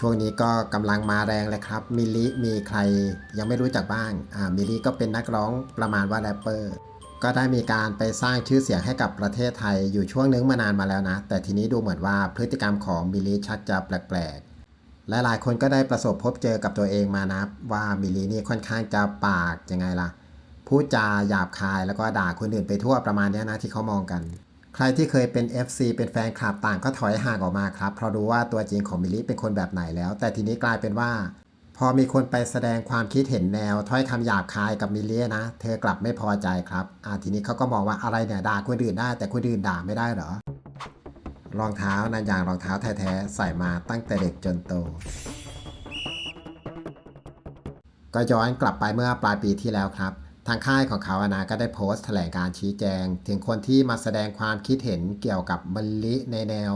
ช่วงนี้ก็กำลังมาแรงเลยครับ มิลลิมีใครยังไม่รู้จักบ้าง อ่า มิลลิก็เป็นนักร้องประมาณว่าแรปเปอร์ ก็ได้มีการไปสร้างชื่อเสียงให้กับประเทศไทยอยู่ช่วงนึงมานานมาแล้วนะ แต่ทีนี้ดูเหมือนว่าพฤติกรรมของมิลลิชักจะแปลกๆ และหลายคนก็ได้ประสบพบเจอกับตัวเองมานะว่ามิลลินี่ค่อนข้างจะปากยังไงล่ะ พูดจาหยาบคายแล้วก็ด่าคนอื่นไปทั่วประมาณนี้นะที่เขามองกัน ใครที่เคยเป็น FC เป็นแฟนคลับต่างก็ถอยห่างออกมาครับ เพราะรู้ว่าตัวจริงของมิลลิเป็นคนแบบไหนแล้ว แต่ทีนี้กลายเป็นว่า พอมีคนไปแสดงความคิดเห็นแนว ถ้อยคำหยาบคายกับมิลลินะ เธอกลับไม่พอใจครับอ่าทีนี้เขาก็มองว่าอะไรเนี่ยด่าคนอื่นได้ แต่คนอื่นด่าไม่ได้เหรอรองเท้านันยางรองเท้าแท้ๆใส่มาตั้งแต่เด็กจนโตก็ย้อนกลับไปเมื่อปลายปีที่แล้วครับ ทางค่ายของเขาอนะก็ได้โพสต์แถลงการชี้แจง ถึงคนที่มาแสดงความคิดเห็นเกี่ยวกับมลิในแนว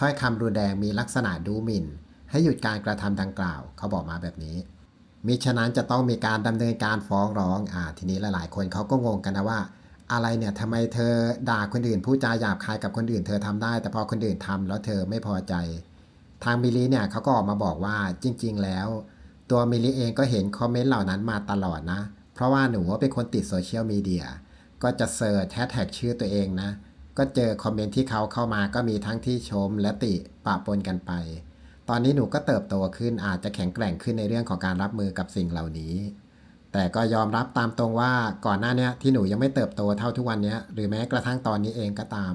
ถ้อยคำรุนแรงมีลักษณะดูหมิ่น ให้หยุดการกระทำดังกล่าว เขาบอกมาแบบนี้มิฉะนั้นจะต้องมีการดำเนินการฟ้องร้องอ่าทีนี้หลายๆ คนเขาก็งงกันนะว่า อะไรเนี่ยทำไมเธอด่าคนอื่นพูดจาหยาบคายกับคนอื่น เธอทำได้ แต่พอคนอื่นทำแล้วเธอไม่พอใจ ทางมิลลิเนี่ยเขาก็ออกมาบอกว่าจริง ๆ แล้ว ตัวมิลลิเองก็เห็นคอมเมนต์เหล่านั้นมาตลอดนะเพราะว่าหนูเป็นคนติดโซเชียลมีเดียก็จะเสิร์ชแฮชแท็กชื่อตัวเองนะ ก็เจอคอมเมนต์ที่เขาเข้ามาก็มีทั้งที่ชมและติปะปนกันไป ตอนนี้หนูก็เติบโตขึ้นอาจจะแข็งแกร่งขึ้นในเรื่องของการรับมือกับสิ่งเหล่านี้ แต่ก็ยอมรับตามตรงว่าก่อนหน้านี้ที่หนูยังไม่เติบโตเท่าทุกวันนี้หรือแม้กระทั่งตอนนี้เองก็ตาม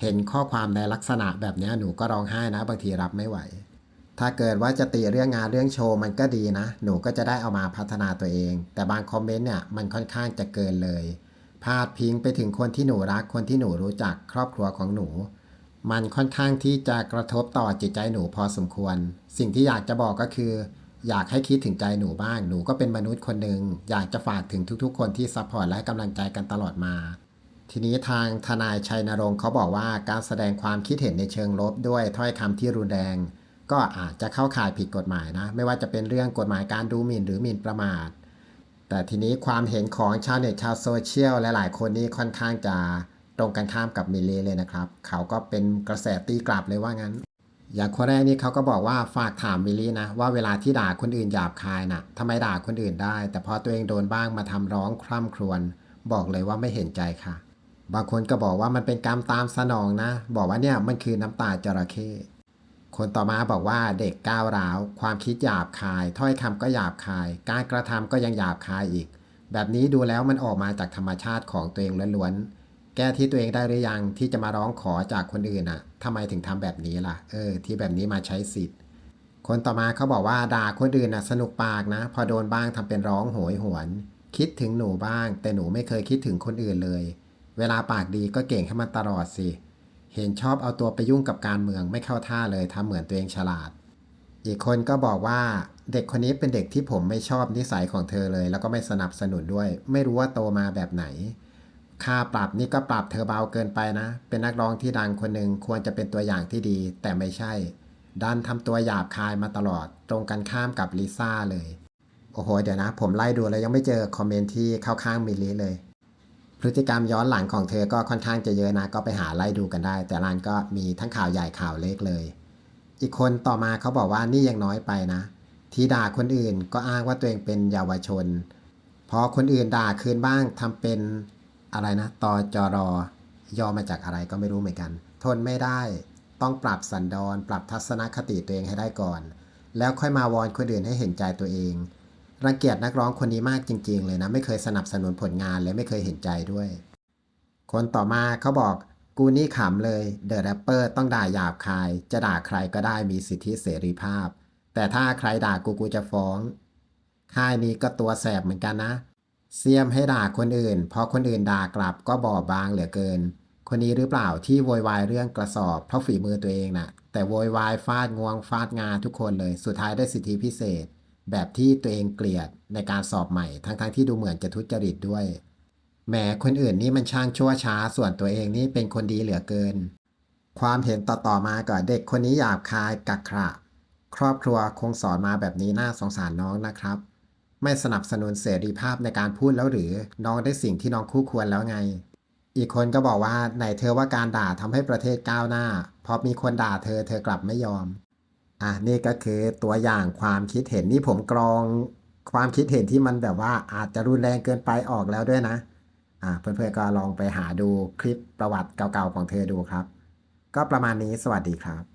เห็นข้อความในลักษณะแบบนี้หนูก็ร้องไห้นะบางทีรับไม่ไหว ถ้าเกิดว่าจะติเรื่องงานเรื่องโชว์มันก็ดีนะ หนูก็จะได้เอามาพัฒนาตัวเอง แต่บางคอมเมนต์เนี่ยมันค่อนข้างจะเกินเลยพาดพิงไปถึงคนที่หนูรักคนที่หนูรู้จักครอบครัวของหนู มันค่อนข้างที่จะกระทบต่อจิตใจหนูพอสมควร สิ่งที่อยากจะบอกก็คือ อยากให้คิดถึงใจหนูบ้าง หนูก็เป็นมนุษย์คนหนึ่งอยากจะฝากถึงทุกๆ คนที่ซัพพอร์ตและให้กำลังใจกันตลอดมา ทีนี้ทางทนายชัยนรงค์เขาบอกว่าการแสดงความคิดเห็นในเชิงลบด้วยถ้อยคำที่รุนแรง ก็อาจจะเข้าข่ายผิดกฎหมายนะ ไม่ว่าจะเป็นเรื่องกฎหมายการดูหมิ่นหรือหมิ่นประมาท แต่ทีนี้ความเห็นของชาวเน็ตชาวโซเชียลและหลายคนนี่ค่อนข้างจะตรงกันข้ามกับมิลเลเลยนะครับ เขาก็เป็นกระแสตีกลับเลยว่างั้น อย่างคนแรกนี่เขาก็บอกว่าฝากถามมิลลี่นะ ว่าเวลาที่ด่าคนอื่นหยาบคายนะ่ะทำไมด่าคนอื่นได้ แต่พอตัวเองโดนบ้างมาทำร้องคร่ำครวญบอกเลยว่าไม่เห็นใจค่ะ บางคนก็บอกว่ามันเป็นกรรมตามสนองนะ บอกว่าเนี่ยมันคือน้ำตาจระเข้ คนต่อมาบอกว่าเด็กก้าวร้าว ความคิดหยาบคาย ถ้อยคำก็หยาบคาย การกระทำก็ยังหยาบคายอีก แบบนี้ดูแล้วมันออกมาจากธรรมชาติของตัวเองล้วนๆแก้ที่ตัวเองได้หรือยังที่จะมาร้องขอจากคนอื่นอะทำไมถึงทำแบบนี้ล่ะ เออ ที่แบบนี้มาใช้สิทธิ์ คนต่อมาเขาบอกว่าด่าคนอื่นน่ะสนุกปากนะ พอโดนบ้างทำเป็นร้องโหยหวน คิดถึงหนูบ้าง แต่หนูไม่เคยคิดถึงคนอื่นเลย เวลาปากดีก็เก่งให้มันตลอดสิ เห็นชอบเอาตัวไปยุ่งกับการเมืองไม่เข้าท่าเลยทำเหมือนตัวเองฉลาด อีกคนก็บอกว่าเด็กคนนี้เป็นเด็กที่ผมไม่ชอบนิสัยของเธอเลย แล้วก็ไม่สนับสนุนด้วย ไม่รู้ว่าโตมาแบบไหน ค่าปรับนี่ก็ปรับเธอเบาเกินไปนะ เป็นนักร้องที่ดังคนหนึ่งควรจะเป็นตัวอย่างที่ดี แต่ไม่ใช่ ดันทำตัวหยาบคายมาตลอด ตรงกันข้ามกับลิซ่าเลย โอ้โห เดี๋ยวนะ ผมไล่ดูแล้วยังไม่เจอคอมเมนต์ที่เข้าข้างมิลลิเลย พฤติกรรมย้อนหลังของเธอก็ค่อนข้างจะเยอะนะ ก็ไปหาไล่ดูกันได้ แต่ร้านก็มีทั้งข่าวใหญ่ข่าวเล็กเลย อีกคนต่อมาเขาบอกว่านี่ยังน้อยไปนะ ที่ด่าคนอื่นก็อ้างว่าตัวเองเป็นเยาวชน พอคนอื่นด่าคืนบ้างทำเป็นอะไรนะตอจอรอย่อมาจากอะไรก็ไม่รู้เหมือนกัน ทนไม่ได้ ต้องปรับสันดอนปรับทัศนคติตัวเองให้ได้ก่อน แล้วค่อยมาวอนคนอื่นให้เห็นใจตัวเอง รังเกียจนักร้องคนนี้มากจริง ๆ เลยนะ ไม่เคยสนับสนุนผลงานและไม่เคยเห็นใจด้วย คนต่อมาเขาบอกกูนี่ขำเลยเดอะแรปเปอร์ต้องด่าหยาบคาย จะด่าใครก็ได้มีสิทธิเสรีภาพ แต่ถ้าใครด่ากูกูจะฟ้อง ค่ายนี้ก็ตัวแสบเหมือนกันนะ เสียมให้ด่าคนอื่นเพราะคนอื่นด่ากลับก็บอบบางเหลือเกิน คนนี้หรือเปล่าที่โวยวายเรื่องกระสอบเพราะฝีมือตัวเองน่ะ แต่โวยวายฟาดงวงฟาดงาทุกคนเลย สุดท้ายได้สิทธิพิเศษ แบบที่ตัวเองเกลียดในการสอบใหม่ ทั้งๆที่ดูเหมือนจะทุจริตด้วยแหมคนอื่นนี่มันช่างชั่วช้า ส่วนตัวเองนี่เป็นคนดีเหลือเกิน ความเห็นต่อๆมาก่อนเด็กคนนี้หยาบคายกักขระครอบครัวคงสอนมาแบบนี้น่าสงสารน้องนะครับ ไม่สนับสนุนเสรีภาพในการพูดแล้วหรือ น้องได้สิ่งที่น้องคู่ควรแล้วไง อีกคนก็บอกว่าไหนเธอว่าการด่าทำให้ประเทศก้าวหน้า พอมีคนด่าเธอเธอกลับไม่ยอม อะนี่ก็คือตัวอย่างความคิดเห็นนี่ผมกรองความคิดเห็นที่มันแบบว่าอาจจะรุนแรงเกินไปออกแล้วด้วยนะอะเพื่อนๆก็ลองไปหาดูคลิปประวัติเก่าๆของเธอดูครับ ก็ประมาณนี้สวัสดีครับ